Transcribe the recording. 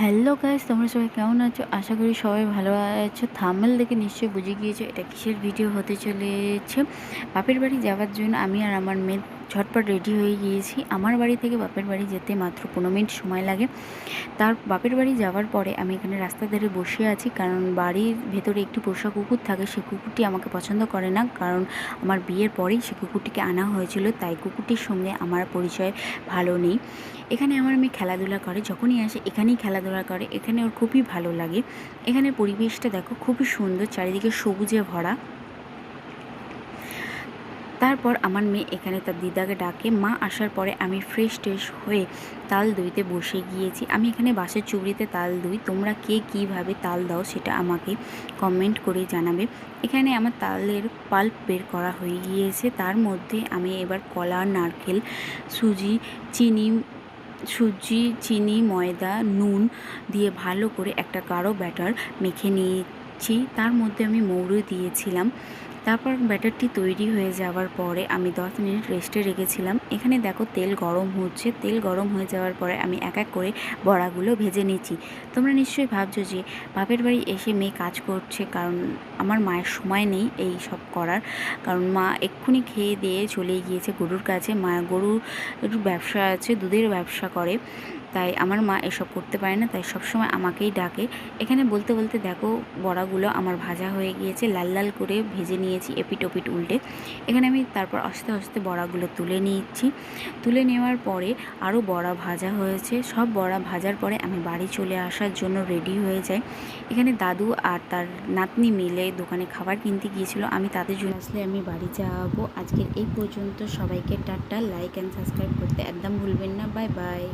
Hello guys তোমরা সবাই কেমন আছো? আশা করি সবাই ভালো আছো। থামেল দেখে নিশ্চয়ই বুঝে গিয়েছো, এটা কিসের ভিডিও হতে চলেছে? বাপের বাড়ি যাওয়ার জন্য আমি আর আমার মেয়ে ঝটপট রেডি হয়ে গিয়েছি। আমার বাড়ি থেকে বাপের বাড়ি যেতে মাত্র পনেরো মিনিট সময় লাগে। তার বাপের বাড়ি যাওয়ার পরে আমি এখানে রাস্তা ধারে বসে আছি কারণ বাড়ির ভেতরে একটি পোষা কুকুর থাকে, সে কুকুরটি আমাকে পছন্দ করে না। কারণ আমার বিয়ের পরেই সে কুকুরটিকে আনা হয়েছিল, তাই কুকুরটির সঙ্গে আমার পরিচয় ভালো নেই। এখানে আমার মেয়ে খেলাধুলা করে, যখনই আসে এখানেই খেলাধুলা করে। এখানে ওর খুবই ভালো লাগে। এখানে পরিবেশটা দেখো, খুবই সুন্দর, চারিদিকে সবুজে ভরা। তারপর আমার মেয়ে এখানে তার দিদাকে ডাকে, মা, আসার পরে আমি ফ্রেশ ট্রেশ হয়ে তাল দইতে বসে গিয়েছি। আমি এখানে বাসের চুবড়িতে তাল দই তোমরা কে কীভাবে তাল দাও সেটা আমাকে কমেন্ট করে জানাবে। এখানে আমার তালের পাল্প বের করা হয়ে গিয়েছে। তার মধ্যে আমি এবার কলা, নারকেল, সুজি, চিনি সুজি, চিনি, ময়দা, নুন দিয়ে ভালো করে একটা গাঢ় ব্যাটার মেখে নিয়েছি। তার মধ্যে আমি মৌরি দিয়েছিলাম। তারপর ব্যাটারটি তৈরি হয়ে যাওয়ার পরে আমি দশ মিনিট রেস্টে রেখেছিলাম। এখানে দেখো তেল গরম হচ্ছে। তেল গরম হয়ে যাওয়ার পরে আমি এক এক করে বড়াগুলো ভেজে নিচ্ছি। তোমরা নিশ্চয়ই ভাবছ যে বাপের বাড়ি এসে মেয়ে কাজ করছে কারণ আমার মায়ের সময় নেই এই সব করার। কারণ মা এক্ষুনি খেয়ে দিয়ে চলে গিয়েছে গরুর কাছে। মা গরুর ব্যবসা আছে, দুধের ব্যবসা করে। তাই আমার মা এসব করতে পারে না, তাই সবসময় আমাকেই ডাকে। এখানে বলতে বলতে দেখো বড়াগুলো আমার ভাজা হয়ে গিয়েছে, লাল লাল করে ভেজে নিয়েছি এপিট ওপিট উল্টে। এখানে আমি তারপর আস্তে আস্তে বড়াগুলো তুলে নিচ্ছি। তুলে নেওয়ার পরে আরও বড়া ভাজা হয়েছে। সব বড়া ভাজার পরে আমি বাড়ি চলে আসার জন্য রেডি হয়ে যাই। এখানে দাদু আর তার নাতনি মিলে দোকানে খাবার কিনতে গিয়েছিল। আমি তাদের জন্য আসলে আমি বাড়ি যাব। আজকের এই পর্যন্ত সবাইকে টাটা, লাইক অ্যান্ড সাবস্ক্রাইব করতে একদম ভুলবেন না। Bye bye.